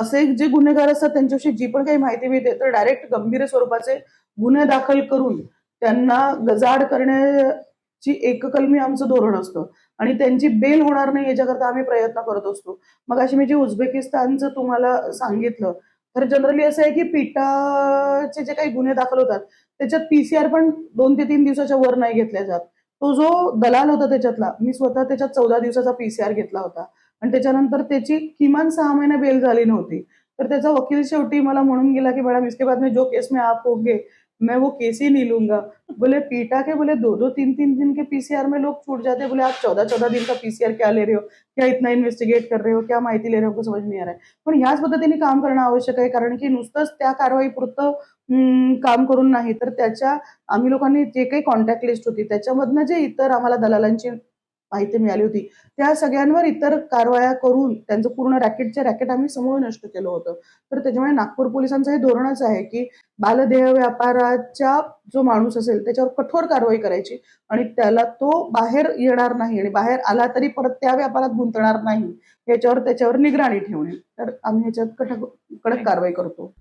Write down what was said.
असे जे गुन्हेगार असतात त्यांच्याविषयी जी पण काही माहिती मिळते तर डायरेक्ट गंभीर स्वरूपाचे गुन्हे दाखल करून त्यांना गजाड करण्याची एककलमी आमचं धोरण असतं. आणि त्यांची बेल होणार नाही याच्याकरता आम्ही प्रयत्न करत असतो. मग अशी मी जे उझबेकिस्तानचं तुम्हाला सांगितलं तर जनरली असं आहे की पीठाचे जे काही गुन्हे दाखल होतात त्याच्यात पीसीआर पण दोन ते तीन दिवसाच्या वर नाही घेतल्या जात. तो जो दलाल होता त्याच्यातला मी स्वतः त्याच्यात चौदा दिवसाचा पीसीआर घेतला होता. आणि त्याच्यानंतर त्याची किमान सहा महिने बेल झाली नव्हती. तर त्याचा वकील शेवटी मला म्हणून गेला की मॅडम इसके बाद में जो केस में आप होंगे मैं वो केस ही नहीं लूंगा. बोले पीटा के? बोले दो दो तीन तीन दिन के पीसीआर में लोग छूट जाते बोले आप चौदह चौदह दिन का पीसीआर क्या ले रहे हो? क्या इतना इन्व्हेस्टिगेट कर रहे हो? क्या माहिती ले रहे हो? हमको समझ नहीं आ रहा है. पण ह्याच पद्धतीने काम करणं आवश्यक आहे कारण की नुसतंच त्या कारवाई पुरतं काम करून नाही. तर त्याच्या आम्ही लोकांनी जे काही कॉन्टॅक्ट लिस्ट होती त्याच्यामधनं जे इतर आम्हाला दलालांची माहिती मिळाली होती. त्या सगळ्यांवर इतर कारवाया करून त्यांचं पूर्ण रॅकेटचे रॅकेट आम्ही समूळ नष्ट केलं होतं. तर त्याच्यामुळे नागपूर पोलिसांचं हे धोरणच आहे की बालदेह व्यापाराच्या जो माणूस असेल त्याच्यावर कठोर कारवाई करायची आणि त्याला तो बाहेर येणार नाही आणि बाहेर आला तरी परत त्या व्यापारात गुंतणार नाही. याच्यावर त्याच्यावर निगराणी ठेवणे. तर आम्ही याच्यात कठक कडक कारवाई करतो.